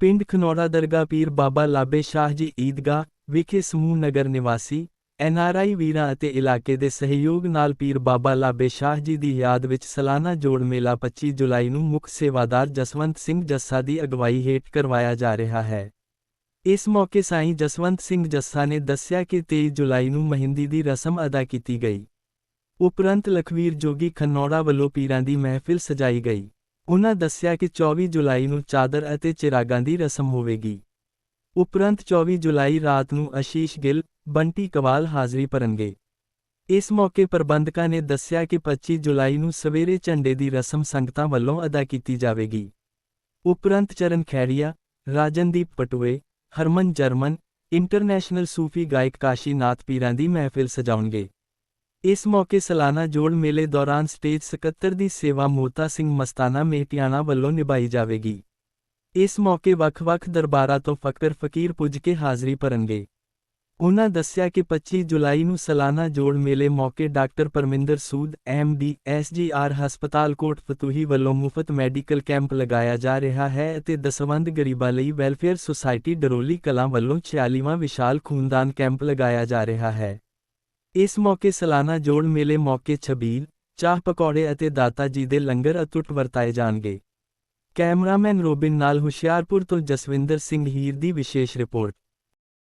ਪਿੰਡ ਖਨੌੜਾ ਦਰਗਾ ਪੀਰ ਬਾਬਾ ਲਾਬੇ ਸ਼ਾਹ ਜੀ ਈਦਗਾਹ ਵਿਖੇ ਸਮੂਹ ਨਗਰ ਨਿਵਾਸੀ ਐਨਆਰਆਈ ਵੀਰਾਂ ਅਤੇ ਇਲਾਕੇ ਦੇ ਸਹਿਯੋਗ ਨਾਲ ਪੀਰ ਬਾਬਾ ਲਾਬੇ ਸ਼ਾਹ ਜੀ ਦੀ ਯਾਦ ਵਿੱਚ ਸਾਲਾਨਾ ਜੋੜ ਮੇਲਾ 25 ਜੁਲਾਈ ਨੂੰ ਮੁੱਖ ਸੇਵਾਦਾਰ ਜਸਵੰਤ ਸਿੰਘ ਜੱਸਾ ਦੀ ਅਗਵਾਈ ਹੇਠ ਕਰਵਾਇਆ ਜਾ ਰਿਹਾ ਹੈ। ਇਸ ਮੌਕੇ ਸਾਈਂ ਜਸਵੰਤ ਸਿੰਘ ਜੱਸਾ ਨੇ ਦੱਸਿਆ ਕਿ 23 ਜੁਲਾਈ ਨੂੰ ਮਹਿੰਦੀ ਦੀ ਰਸਮ ਅਦਾ ਕੀਤੀ ਗਈ। ਉਪਰੰਤ ਲਖਵੀਰ ਜੋਗੀ ਖਨੌੜਾ ਵੱਲੋਂ ਪੀਰਾਂ ਦੀ ਮਹਿਫਿਲ ਸਜਾਈ ਗਈ। ਉਨ੍ਹਾਂ ਦੱਸਿਆ ਕਿ 24 ਜੁਲਾਈ ਨੂੰ ਚਾਦਰ ਅਤੇ ਚਿਰਾਗਾਂ ਦੀ ਰਸਮ ਹੋਵੇਗੀ। ਉਪਰੰਤ 24 ਜੁਲਾਈ ਰਾਤ ਨੂੰ ਅਸ਼ੀਸ਼ ਗਿੱਲ, ਬੰਟੀ ਕਵਾਲ ਹਾਜ਼ਰੀ ਭਰਨਗੇ। ਇਸ ਮੌਕੇ ਪ੍ਰਬੰਧਕਾਂ ਨੇ ਦੱਸਿਆ ਕਿ 25 ਜੁਲਾਈ ਨੂੰ ਸਵੇਰੇ ਝੰਡੇ ਦੀ ਰਸਮ ਸੰਗਤਾਂ ਵੱਲੋਂ ਅਦਾ ਕੀਤੀ ਜਾਵੇਗੀ। ਉਪਰੰਤ ਚਰਨ ਖੈਰੀਆ, ਰਾਜਨਦੀਪ ਪਟੂਏ, ਹਰਮਨ ਜਰਮਨ, ਇੰਟਰਨੈਸ਼ਨਲ ਸੂਫੀ ਗਾਇਕ ਕਾਸ਼ੀ ਨਾਥ ਪੀਰਾਂ ਦੀ ਮਹਿਫਿਲ ਸਜਾਉਣਗੇ। ਇਸ ਮੌਕੇ ਸਾਲਾਨਾ ਜੋੜ ਮੇਲੇ ਦੌਰਾਨ ਸਟੇਜ ਸਕੱਤਰ ਦੀ ਸੇਵਾ ਮੋਤਾ ਸਿੰਘ ਮਸਤਾਨਾ ਮੇਟਿਆਣਾ ਵੱਲੋਂ ਨਿਭਾਈ ਜਾਵੇਗੀ। ਇਸ ਮੌਕੇ ਵੱਖ-ਵੱਖ ਦਰਬਾਰਾਂ ਤੋਂ ਫਕਰ ਫਕੀਰ ਪੁੱਜ ਕੇ ਹਾਜ਼ਰੀ ਭਰਨਗੇ। ਉਹਨਾਂ ਦੱਸਿਆ ਕਿ 25 ਜੁਲਾਈ ਨੂੰ ਸਾਲਾਨਾ ਜੋੜ ਮੇਲੇ ਮੌਕੇ doctor Parminder Sood MD SGR ਹਸਪਤਾਲ ਕੋਟ ਫਤੂਹੀ ਵੱਲੋਂ ਮੁਫਤ ਮੈਡੀਕਲ ਕੈਂਪ ਲਗਾਇਆ ਜਾ ਰਿਹਾ ਹੈ ਅਤੇ ਦਸਵੰਦ ਗਰੀਬਾਂ ਲਈ ਵੈਲਫੇਅਰ ਸੁਸਾਇਟੀ ਡਰੋਲੀ ਕਲਾਂ ਵੱਲੋਂ 46ਵਾਂ ਵਿਸ਼ਾਲ ਖੂਨਦਾਨ ਕੈਂਪ ਲਗਾਇਆ ਜਾ ਰਿਹਾ ਹੈ। ਇਸ ਮੌਕੇ ਸਲਾਨਾ ਜੋੜ ਮੇਲੇ ਮੌਕੇ ਛਬੀਲ, ਚਾਹ ਪਕੌੜੇ ਅਤੇ ਦਾਤਾ ਜੀ ਦੇ ਲੰਗਰ ਅਤੁੱਟ ਵਰਤਾਏ ਜਾਣਗੇ। ਕੈਮਰਾਮੈਨ ਰੋਬਿਨ ਨਾਲ ਹੁਸ਼ਿਆਰਪੁਰ ਤੋਂ ਜਸਵਿੰਦਰ ਸਿੰਘ ਹੀਰ ਦੀ ਵਿਸ਼ੇਸ਼ ਰਿਪੋਰਟ।